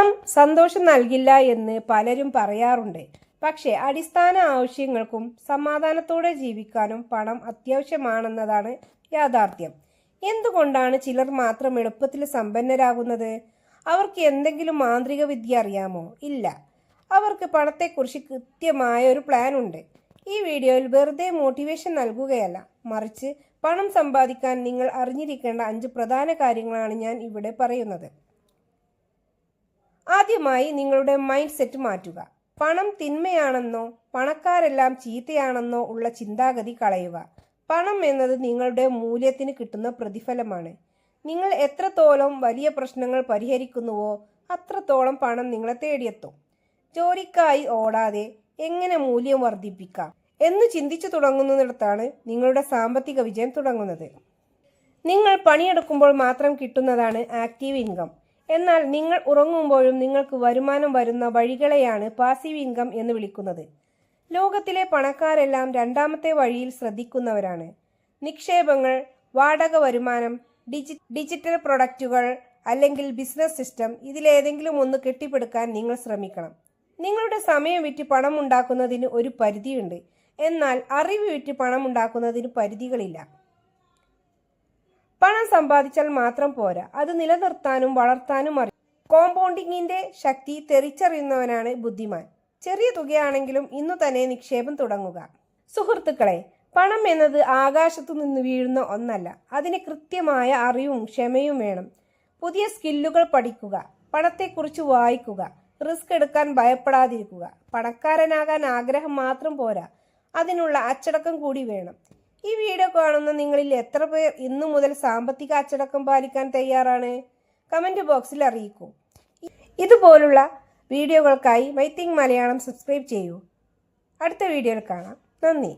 പണം സന്തോഷം നൽകില്ല എന്ന് പലരും പറയാറുണ്ട്. പക്ഷേ അടിസ്ഥാന ആവശ്യങ്ങൾക്കും സമാധാനത്തോടെ ജീവിക്കാനും പണം അത്യാവശ്യമാണെന്നതാണ് യാഥാർത്ഥ്യം. എന്തുകൊണ്ടാണ് ചിലർ മാത്രം എളുപ്പത്തിൽ സമ്പന്നരാകുന്നത്? അവർക്ക് എന്തെങ്കിലും മാന്ത്രിക വിദ്യ അറിയാമോ? ഇല്ല. അവർക്ക് പണത്തെക്കുറിച്ച് കൃത്യമായ ഒരു പ്ലാൻ ഉണ്ട്. ഈ വീഡിയോയിൽ വെറുതെ മോട്ടിവേഷൻ നൽകുകയല്ല. മറിച്ച് പണം സമ്പാദിക്കാൻ നിങ്ങൾ അറിഞ്ഞിരിക്കേണ്ട അഞ്ച് പ്രധാന കാര്യങ്ങളാണ് ഞാൻ ഇവിടെ പറയുന്നത്. ആദ്യമായി നിങ്ങളുടെ മൈൻഡ് സെറ്റ് മാറ്റുക. പണം തിന്മയാണെന്നോ പണക്കാരെല്ലാം ചീത്തയാണെന്നോ ഉള്ള ചിന്താഗതി കളയുക. പണം എന്നത് നിങ്ങളുടെ മൂല്യത്തിന് കിട്ടുന്ന പ്രതിഫലമാണ്. നിങ്ങൾ എത്രത്തോളം വലിയ പ്രശ്നങ്ങൾ പരിഹരിക്കുന്നുവോ അത്രത്തോളം പണം നിങ്ങളെ തേടിയെത്തും. ജോലിക്കായി ഓടാതെ എങ്ങനെ മൂല്യം വർദ്ധിപ്പിക്കാം എന്ന് ചിന്തിച്ചു തുടങ്ങുന്നിടത്താണ് നിങ്ങളുടെ സാമ്പത്തിക വിജയം തുടങ്ങുന്നത്. നിങ്ങൾ പണിയെടുക്കുമ്പോൾ മാത്രം കിട്ടുന്നതാണ് ആക്റ്റീവ് ഇൻകം എന്നാൽ നിങ്ങൾ ഉറങ്ങുമ്പോഴും നിങ്ങൾക്ക് വരുമാനം വരുന്ന വഴികളെയാണ് പാസീവ് ഇൻകം എന്ന് വിളിക്കുന്നത്. ലോകത്തിലെ പണക്കാരെല്ലാം രണ്ടാമത്തെ വഴിയിൽ ശ്രദ്ധിക്കുന്നവരാണ്. നിക്ഷേപങ്ങൾ വാടക വരുമാനം ഡിജി ഡിജിറ്റൽ പ്രൊഡക്റ്റുകൾ അല്ലെങ്കിൽ ബിസിനസ് സിസ്റ്റം ഇതിലേതെങ്കിലും ഒന്ന് കെട്ടിപ്പടുക്കാൻ നിങ്ങൾ ശ്രമിക്കണം. നിങ്ങളുടെ സമയം വിറ്റ് പണം ഉണ്ടാക്കുന്നതിന് ഒരു പരിധിയുണ്ട്. എന്നാൽ അറിവ് വിറ്റ് പണം ഉണ്ടാക്കുന്നതിന് പരിധികളില്ല. സമ്പാദിച്ചാൽ മാത്രം പോരാ. അത് നിലനിർത്താനും വളർത്താനും അറിയും. കോമ്പൗണ്ടിങ്ങിന്റെ ശക്തി തെറിച്ചറിയുന്നവനാണ് ബുദ്ധിമാൻ. ചെറിയ തുകയാണെങ്കിലും ഇന്നു തന്നെ നിക്ഷേപം തുടങ്ങുക. സുഹൃത്തുക്കളെ പണം എന്നത് ആകാശത്തു നിന്ന് വീഴുന്ന ഒന്നല്ല. അതിന് കൃത്യമായ അറിവും ക്ഷമയും വേണം. പുതിയ സ്കില്ലുകൾ പഠിക്കുക. പണത്തെക്കുറിച്ച് വായിക്കുക. റിസ്ക് എടുക്കാൻ ഭയപ്പെടാതിരിക്കുക. പണക്കാരനാകാൻ ആഗ്രഹം മാത്രം പോരാ. അതിനുള്ള അച്ചടക്കം കൂടി വേണം. ഈ വീഡിയോ കാണുന്ന നിങ്ങളിൽ എത്ര പേർ ഇന്നു മുതൽ സാമ്പത്തിക അച്ചടക്കം പാലിക്കാൻ തയ്യാറാണ്? കമന്റ് ബോക്സിൽ അറിയിക്കൂ. ഇതുപോലുള്ള വീഡിയോകൾക്കായി മൈത്തിങ് മലയാളം സബ്സ്ക്രൈബ് ചെയ്യൂ. അടുത്ത വീഡിയോയിൽ കാണാം. നന്ദി.